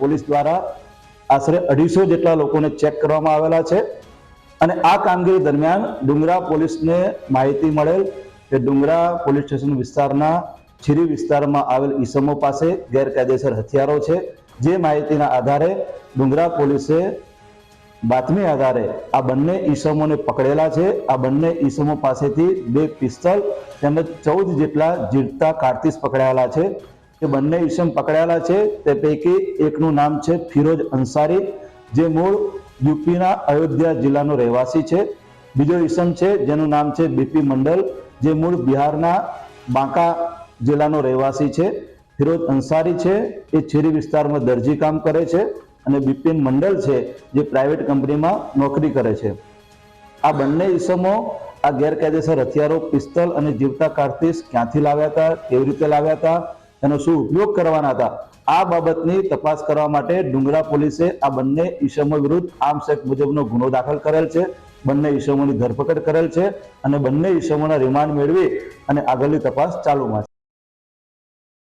Police દ્વારા આશરે અઢીસો જેટલા લોકોને ચેક કરવામાં આવેલા છે. અને આ કામગીરી દરમિયાન ડુંગરા પોલીસને માહિતી મળેલ કે ડુંગરા પોલીસ સ્ટેશન વિસ્તારના છીરી વિસ્તારમાં આવેલ ઈસમો પાસે ગેરકાયદેસર હથિયારો છે. જે માહિતીના આધારે ડુંગરા પોલીસે બાતમી આધારે આ બંને ઈસમોને પકડેલા છે. આ બંને ઈસમો પાસેથી બે પિસ્તલ તેમજ ચૌદ જેટલા જીરતા કારતીસ પકડાયેલા છે. એ બંને વિષમ પકડાયેલા છે, તે પૈકી એકનું નામ છે ફિરોજ અંસારી, જે મૂળ યુપીના અયોધ્યા જિલ્લાનો રહેવાસી છે. બીજો ઈસમ છે, જેનું નામ છે બીપી મંડલ, જે મૂળ બિહારના બાંકા જિલ્લાનો રહેવાસી છે. ફિરોજ અંસારી છે, એ છીરી વિસ્તારમાં દરજી કામ કરે છે અને બિપિન મંડલ છે, જે પ્રાઇવેટ કંપનીમાં નોકરી કરે છે. આ બંને ઈસમો આ ગેરકાયદેસર હથિયારો, પિસ્તલ અને જીવતા કારતીસ ક્યાંથી લાવ્યા હતા, કેવી રીતે લાવ્યા હતા એનો શું ઉપયોગ કરવાના હતા? આ બાબતની તપાસ કરવા માટે ડુંગરા પોલીસે આ બંને ઈસમો વિરુદ્ધ આર્મ્સ એક્ટ મુજબનો ગુનો દાખલ કરેલ છે. બંને ઈસમોની ધરપકડ કરેલ છે અને બંને ઈસમોના રિમાન્ડ મેળવી અને આગળની તપાસ ચાલુમાં છે.